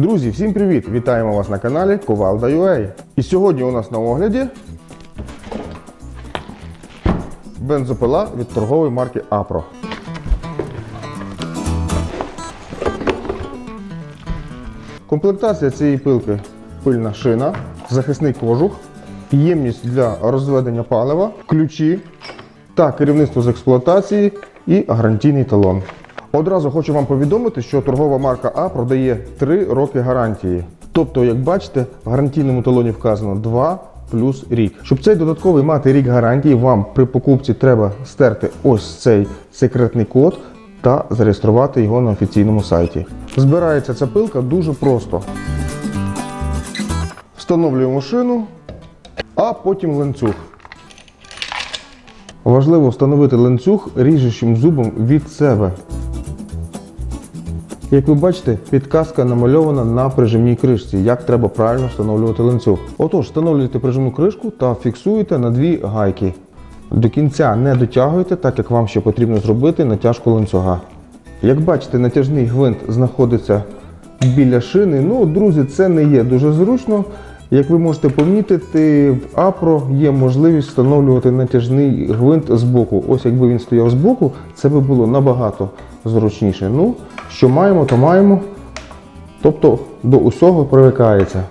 Друзі, всім привіт! Вітаємо вас на каналі Ковалда.ua. І сьогодні у нас на огляді бензопила від торгової марки Apro. Комплектація цієї пилки пильна шина, захисний кожух, ємність для розведення палива, ключі та керівництво з експлуатації і гарантійний талон. Одразу хочу вам повідомити, що торгова марка А продає 3 роки гарантії. Тобто, як бачите, в гарантійному талоні вказано 2 плюс рік. Щоб цей додатковий мати рік гарантії, вам при покупці треба стерти ось цей секретний код та зареєструвати його на офіційному сайті. Збирається ця пилка дуже просто. Встановлюємо шину, а потім ланцюг. Важливо встановити ланцюг ріжучим зубом від себе. Як ви бачите, підказка намальована на прижимній кришці, як треба правильно встановлювати ланцюг. Отож, встановлюєте прижимну кришку та фіксуєте на дві гайки. До кінця не дотягуйте, так як вам ще потрібно зробити натяжку ланцюга. Як бачите, натяжний гвинт знаходиться біля шини. Ну, друзі, це не є дуже зручно. Як ви можете помітити, в Апро є можливість встановлювати натяжний гвинт з боку. Ось якби він стояв з боку, це би було набагато зручніше. Ну, що маємо, то маємо. Тобто до усього привикається.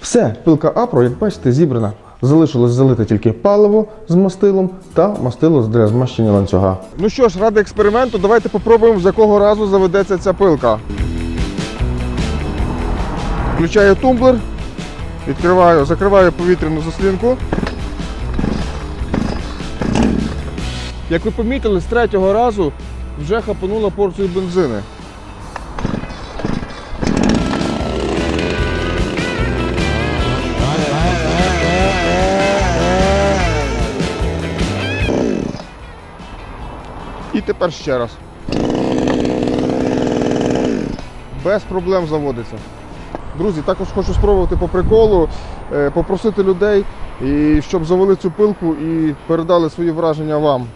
Все, пилка Апро, як бачите, зібрана. Залишилось залити тільки паливо з мастилом та мастило для змащення ланцюга. Ну що ж, ради експерименту, давайте попробуємо, з якого разу заведеться ця пилка. Включаю тумблер, відкриваю, закриваю повітряну заслінку. Як ви помітили, з третього разу вже хапанула порцію бензини. І тепер ще раз. Без проблем заводиться. Друзі, також хочу спробувати по приколу, е, попросити людей, щоб завели цю пилку і передали свої враження вам.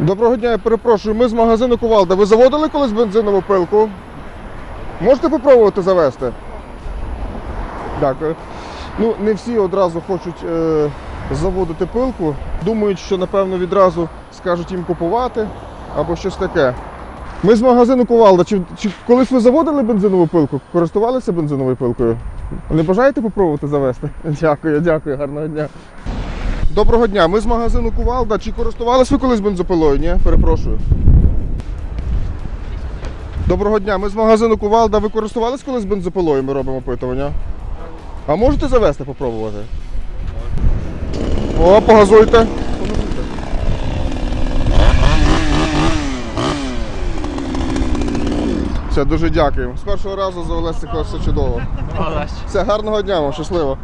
Доброго дня, я перепрошую. Ми з магазину Кувалда. Ви заводили колись бензинову пилку? Можете попробувати завести? Дякую. Ну, не всі одразу хочуть е, заводити пилку. Думають, що напевно відразу скажуть їм купувати або щось таке. Ми з магазину Кувалда. Чи, чи колись ви заводили бензинову пилку? Користувалися бензиновою пилкою? Не бажаєте попробувати завести? Дякую, дякую, гарного дня. Доброго дня, ми з магазину Кувалда. Чи користувалися ви колись бензопилою? Ні, перепрошую. Доброго дня, ми з магазину Кувалда. Ви користувалися колись бензопилою? Ми робимо опитування. А можете завести попробувати? О, погазуйте. Все, дуже дякуємо. З першого разу завелися все чудово. Все, гарного дня вам, щасливо.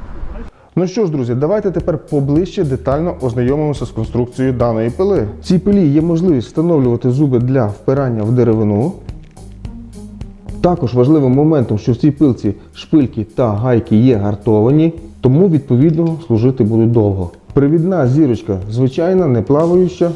Ну що ж, друзі, давайте тепер поближче детально ознайомимося з конструкцією даної пили. В цій пилі є можливість встановлювати зуби для впирання в деревину. Також важливим моментом, що в цій пилці шпильки та гайки є гартовані, тому відповідно служити будуть довго. Привідна зірочка звичайна, не плаваюча.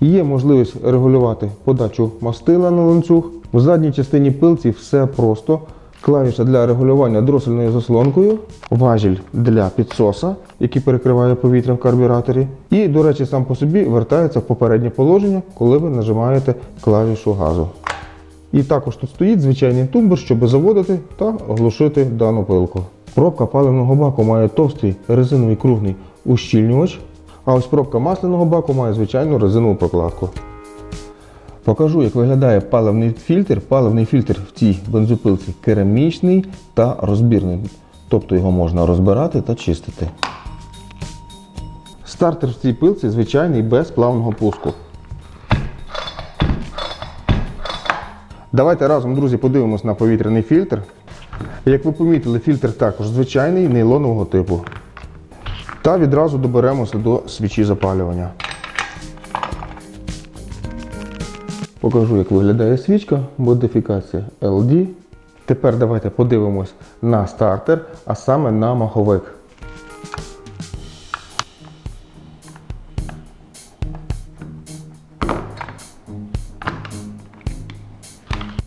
Є можливість регулювати подачу мастила на ланцюг. В задній частині пилці все просто. Клавіша для регулювання дроссельною заслонкою, важіль для підсоса, який перекриває повітря в карбюраторі. І, до речі, сам по собі вертається в попереднє положення, коли ви нажимаєте клавішу газу. І також тут стоїть звичайний тумбер, щоб заводити та оглушити дану пилку. Пробка паливного баку має товстий резиновий круглий ущільнювач, а ось пробка масляного баку має звичайну резинову прокладку. Покажу, як виглядає паливний фільтр. Паливний фільтр в цій бензопилці керамічний та розбірний, тобто його можна розбирати та чистити. Стартер в цій пилці звичайний без плавного пуску. Давайте разом, друзі, подивимось на повітряний фільтр. Як ви помітили, фільтр також звичайний нейлонового типу. Та відразу доберемося до свічі запалювання. Покажу, як виглядає свічка, модифікація LD. Тепер давайте подивимось на стартер, а саме на маховик.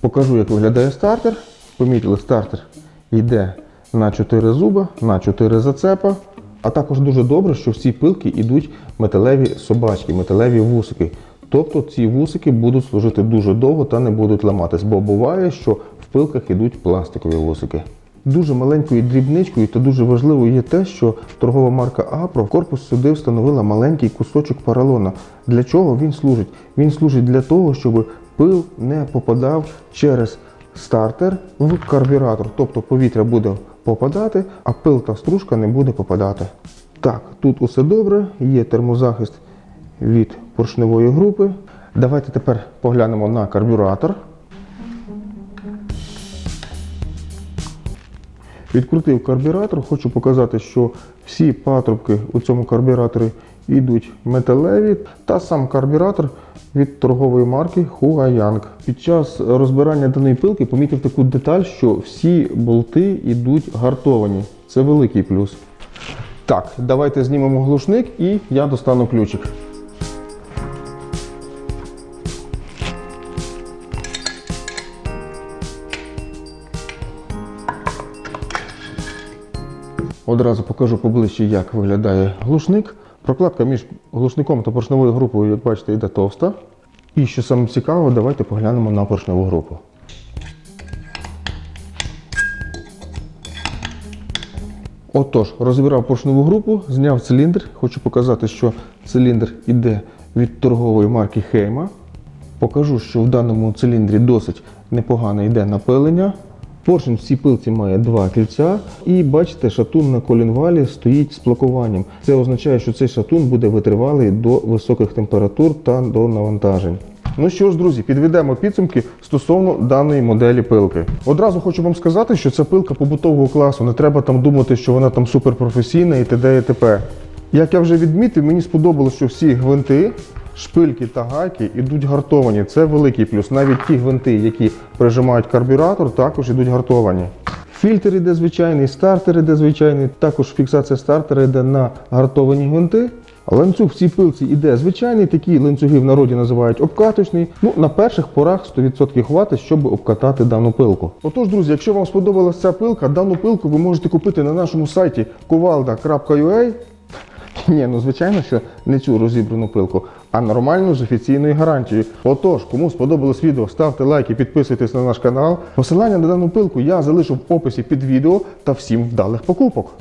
Покажу, як виглядає стартер. Помітили, стартер йде на 4 зуба, на 4 зацепа. А також дуже добре, що в ці пилки йдуть металеві собачки, металеві вусики. Тобто ці вусики будуть служити дуже довго та не будуть ламатись, бо буває, що в пилках йдуть пластикові вусики. Дуже маленькою дрібничкою та дуже важливою є те, що торгова марка Апро в корпус сюди встановила маленький кусочок поролона. Для чого він служить? Він служить для того, щоб пил не попадав через стартер в карбюратор. Тобто повітря буде попадати, а пил та стружка не буде попадати. Так, тут усе добре, є термозахист від поршневої групи. Давайте тепер поглянемо на карбюратор. Відкрутив карбюратор, хочу показати, що всі патрубки у цьому карбюраторі йдуть металеві, та сам карбюратор від торгової марки Huayang. Під час розбирання даної пилки помітив таку деталь, що всі болти йдуть гартовані. Це великий плюс. Так, давайте знімемо глушник і я достану ключик. Одразу покажу поближче, як виглядає глушник. Прокладка між глушником та поршневою групою, як бачите, йде товста. І що саме цікаво, давайте поглянемо на поршневу групу. Отож, розібрав поршневу групу, зняв циліндр. Хочу показати, що циліндр йде від торгової марки Хейма. Покажу, що в даному циліндрі досить непогано йде напилення. Поршень в цій пилці має два кільця, і бачите, шатун на колінвалі стоїть з блокуванням. Це означає, що цей шатун буде витривалий до високих температур та до навантажень. Ну що ж, друзі, підведемо підсумки стосовно даної моделі пилки. Одразу хочу вам сказати, що це пилка побутового класу. Не треба там думати, що вона там суперпрофесійна і т.д. і т.п. Як я вже відмітив, мені сподобалося, що всі гвинти, шпильки та гайки йдуть гартовані. Це великий плюс. Навіть ті гвинти, які прижимають карбюратор, також йдуть гартовані. Фільтр іде звичайний, стартер іде звичайний, також фіксація стартера йде на гартовані гвинти. Ланцюг в цій пилці іде звичайний, такі ланцюги в народі називають обкаточний. Ну, на перших порах 100% хватить, щоб обкатати дану пилку. Отож, друзі, якщо вам сподобалася ця пилка, дану пилку ви можете купити на нашому сайті kuvalda.ua. Ні, ну звичайно, що не цю розібрану пилку, а нормальну з офіційною гарантією. Отож, кому сподобалось відео, ставте лайки, підписуйтесь на наш канал. Посилання на дану пилку я залишу в описі під відео та всім вдалих покупок.